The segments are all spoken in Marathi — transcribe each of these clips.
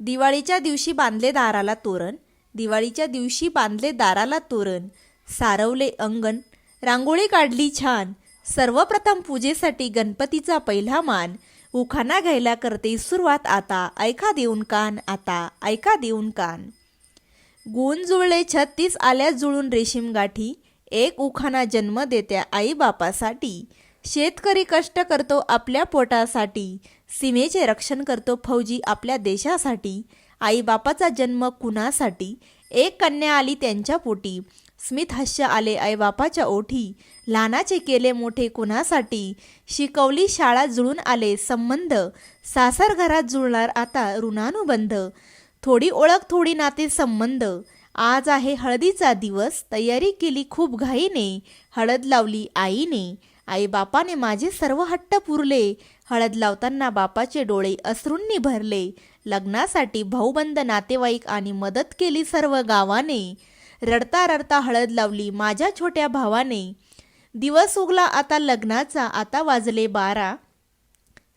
दिवाळीच्या दिवशी बांधले दाराला तोरण दिवाळीच्या दिवशी बांधले दाराला तोरण सारवले अंगण रांगोळी काढली छान सर्वप्रथम पूजेसाठी गणपतीचा पहिला मान उखाणा घ्यायला करते सुरुवात आता ऐका देऊन कान आता ऐका देऊन कान. गुण जुळले छत्तीस आल्या जुळून रेशीम गाठी एक उखाणा जन्म देत्या आई बापासाठी शेतकरी कष्ट करतो आपल्या पोटासाठी. सीमेचे रक्षण करतो फौजी आपल्या देशासाठी. आईबापाचा जन्म कुणासाठी? एक कन्या आली त्यांच्या पोटी. स्मित हास्य आले आईबापाच्या ओठी. लहानाचे केले मोठे कुणासाठी? शिकवली शाळा जुळून आले संबंध. सासर घरात जुळणार आता ऋणानुबंध. थोडी ओळख थोडी नाते संबंध. आज आहे हळदीचा दिवस. तयारी केली खूप घाईने. हळद लावली आईने. आई बापाने माझे सर्व हट्ट पुरले. हळद लावताना बापाचे डोळे अश्रूंनी भरले. लग्नासाठी भाऊबंद नातेवाईक आणि मदत केली सर्व गावाने. रडता रडता हळद लावली माझ्या छोट्या भावाने. दिवस उगला आता लग्नाचा आता वाजले बारा.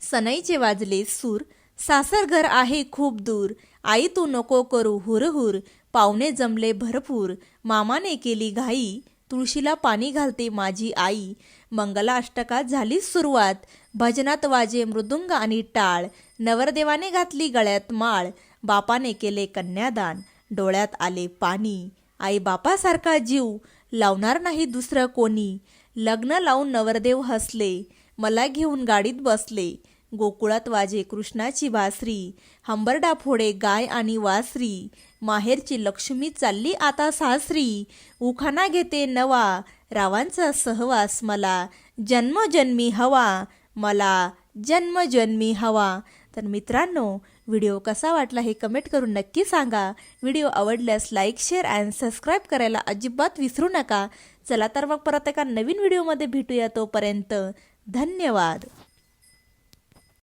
सनईचे वाजले सूर. सासर घर आहे खूप दूर. आई तू नको करू हुरहुर. पाहुणे जमले भरपूर. मामाने केली घाई. तुळशीला पाणी घालते माझी आई. मंगला अष्टकात झाली सुरुवात. भजनात वाजे मृदुंग आणि टाळ. नवरदेवाने घातली गळ्यात माळ. बापाने केले कन्यादान. डोळ्यात आले पाणी. आई बापासारखा जीव. लावणार नाही दुसरं कोणी. लग्न लावून नवरदेव हसले. मला घेऊन गाडीत बसले. गोकुळात वाजे कृष्णाची बासरी हंबरडा फोडे गाय आणि वासरी. माहेरची लक्ष्मी चालली आता सासरी. उखाणा घेते नवा रावांचा सहवास मला. जन्मजन्मी हवा मला जन्मजन्मी हवा. तर मित्रांनो व्हिडिओ कसा वाटला हे कमेंट करून नक्की सांगा. व्हिडिओ आवडल्यास लाईक शेअर अँड सबस्क्राईब करायला अजिबात विसरू नका. चला तर मग परत एका नवीन व्हिडिओमध्ये भेटूया तोपर्यंत धन्यवाद.